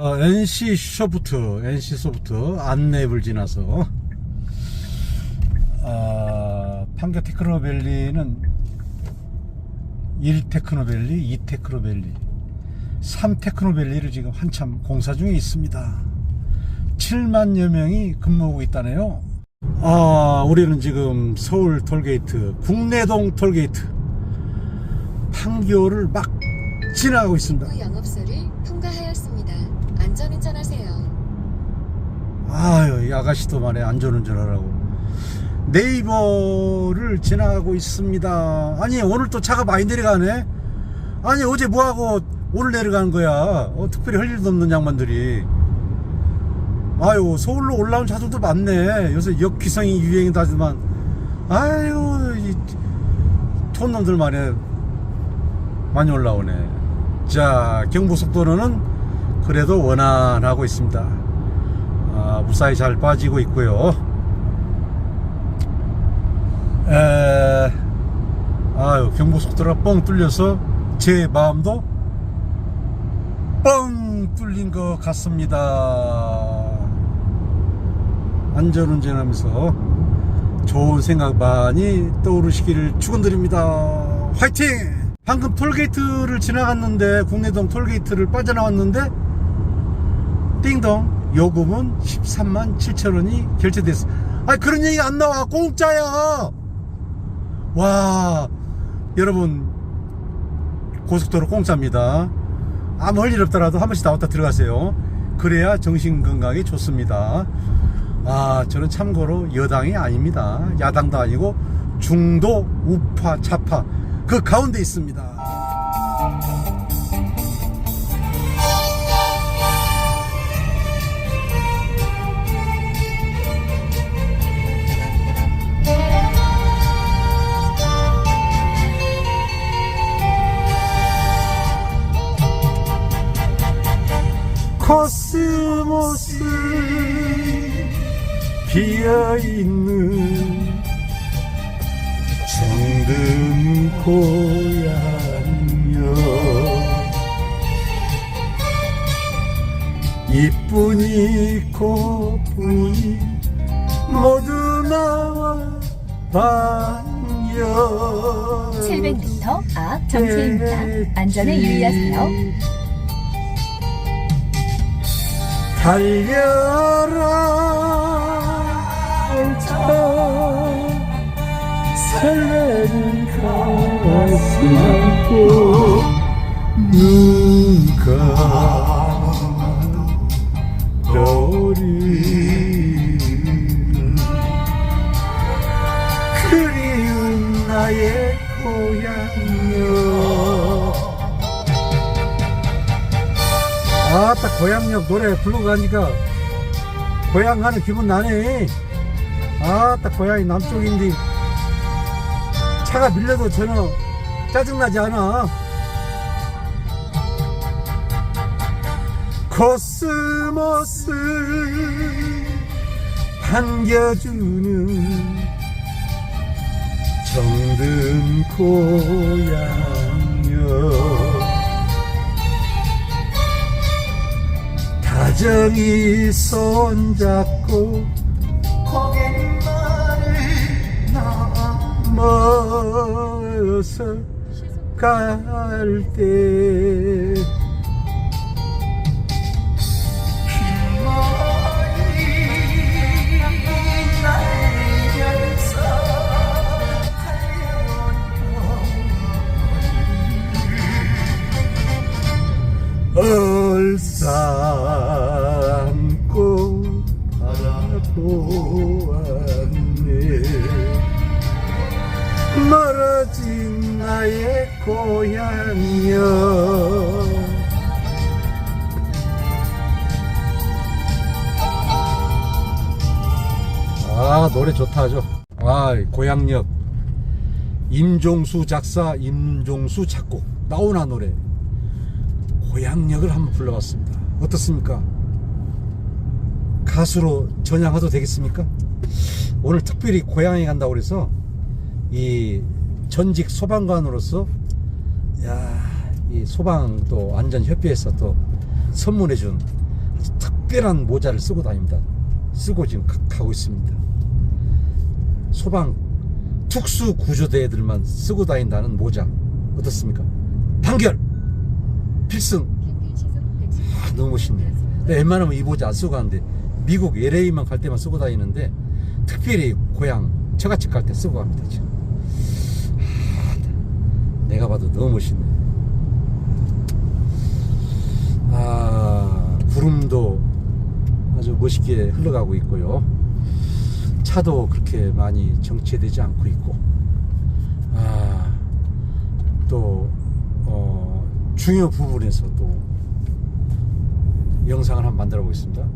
어, NC 소프트, NC 소프트 안내를 지나서 아, 판교 테크노밸리는 1 테크노밸리, 2 테크노밸리, 3 테크노밸리를 지금 한참 공사 중에 있습니다. 7만여 명이 근무하고 있다네요. 아, 우리는 지금 서울 톨게이트, 국내동 톨게이트, 판교를 막 지나가고 있습니다. 후 영업소를 통과하였습니다. 안전운전하세요. 아유, 이 아가씨도 말해 안전운전하라고. 네이버를 지나가고 있습니다. 아니, 오늘 또 차가 많이 내려가네? 아니, 어제 뭐하고 오늘 내려가는 거야? 어, 특별히 할 일도 없는 양반들이. 아유, 서울로 올라온 차들도 많네. 요새 역귀성이 유행이다지만. 아유, 이 촌놈들 말에 많이 올라오네. 자, 경부속도로는 그래도 원활하고 있습니다. 아, 무사히 잘 빠지고 있고요. 에, 아유, 경부속도로가 뻥 뚫려서 제 마음도 뻥 뚫린 것 같습니다. 안전운전하면서 좋은 생각 많이 떠오르시기를 축원드립니다. 화이팅! 방금 톨게이트를 지나갔는데 국내동 톨게이트를 빠져나왔는데 띵동 요금은 13만 7천 원이 결제됐어. 아 그런 얘기 안 나와 공짜야. 와 여러분 고속도로 공짜입니다. 아무 할 일 없더라도 한 번씩 나왔다 들어가세요. 그래야 정신 건강에 좋습니다. 아 저는 참고로 여당이 아닙니다. 야당도 아니고 중도 우파 좌파 그 가운데 있습니다. 코스모스 비어있는 정든 고향여 이쁘니 고쁘니 모두 나와 반겨 700m 앞 정체입니다. 안전에 유의하세요. 달려라. 저 설레는 가슴 안고 눈가 겨울이 그리운 나의 고향여 아딱 고향역 노래 부르고 가니까 고향 가는 기분 나네. 아딱 고향이 남쪽인데 차가 밀려도 전혀 짜증나지 않아. 코스모스 반겨주는 정든 고향여 다정히 손잡고 고개는 넘어서 갈 때 나의 고향여 아 노래 좋다 하죠 아 고향역 임종수 작사 임종수 작곡 나오나 노래 고향역을 한번 불러봤습니다. 어떻습니까? 가수로 전향해도 되겠습니까? 오늘 특별히 고향에 간다고 그래서 이 전직 소방관으로서 야, 이 소방도 안전협회에서 또 선물해준 특별한 모자를 쓰고 다닙니다. 쓰고 지금 가, 가고 있습니다. 소방 특수 구조대들만 쓰고 다닌다는 모자 어떻습니까? 단결 필승 평균 시속 110 아, 너무 멋있네. 근데 웬만하면 이 모자 안 쓰고 가는데 미국 LA만 갈 때만 쓰고 다니는데 특별히 고향 처갓집 갈 때 쓰고 갑니다 지금. 아, 내가 봐도 너무 멋있네. 아 구름도 아주 멋있게 흘러가고 있고요. 차도 그렇게 많이 정체되지 않고 있고 아 또 어, 중요 부분에서 또 영상을 한번 만들어 보겠습니다.